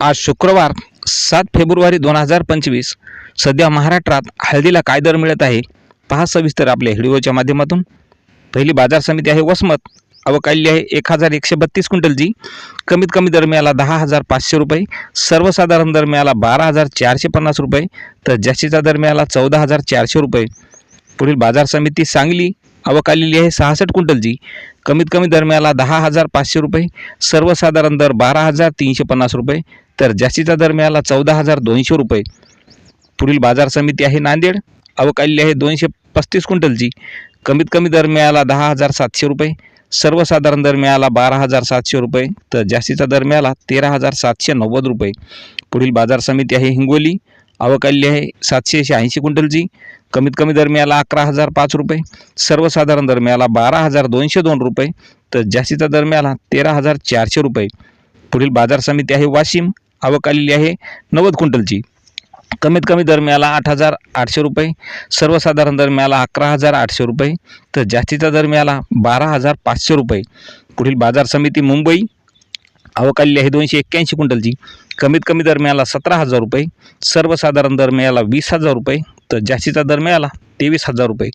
आज शुक्रवार सात फेब्रुवारी दोन हजार पंचवीस सध्या महाराष्ट्रात हळदीला काय दर मिळत आहे पहा सविस्तर आपल्या व्हिडिओच्या माध्यमातून. पहिली बाजार समिती आहे वसमत अवकाळली आहे एक हजार एकशे बत्तीस क्विंटलची कमीत कमी दर मिळाला दहा हजार पाचशे रुपये सर्वसाधारण दर मिळाला बारा हजार चारशे पन्नास रुपये तर जास्तीचा दर मिळाला चौदा हजार चारशे रुपये. पुढील बाजार समिती सांगली अवकालेली आहे सहासष्ट क्विंटलची कमीत कमी दर मिळाला दहा हजार पाचशे रुपये सर्वसाधारण दर बारा हजार तीनशे पन्नास रुपये तर जास्तीचा दर मिळाला चौदा हजार दोनशे रुपये. पुढील बाजार समिती आहे नांदेड. अवकाल्य आहे दोनशे पस्तीस क्विंटलची. कमीत कमी दर मिळाला दहा हजार सातशे रुपये. सर्वसाधारण दर मिळाला बारा हजार सातशे रुपये. तर जास्तीचा दर मिळाला तेरा हजार सातशे नव्वद रुपये. पुढील बाजार समिती आहे हिंगोली. अवकाल्य आहे सातशे ऐंशी क्विंटलची. कमीत कमी दर मिळाला अकरा हजार पाच रुपये. सर्वसाधारण दर मिळाला बारा हजार दोनशे दोन रुपये. तर जास्तीचा दर मिळाला तेरा हजार चारशे रुपये. पुढील बाजार समिती आहे वाशिम. आवक आलेली आहे नव्वद क्विंटलची. कमीत कमी दर मिळाला आठ हजार आठशे रुपये सर्वसाधारण दर मिळाला अकरा हजार आठशे रुपये तर जास्तीचा दर मिळाला बारा हजार पाचशे रुपये. पुढील बाजार समिती मुंबई आवक आलेली आहे दोनशे एक्क्याऐंशी क्विंटलची. कमीत कमी दर मिळाला सतरा हजार रुपये सर्वसाधारण दर मिळाला वीस हजार रुपये तर जास्तीचा दर मिळाला तेवीस हजार रुपये.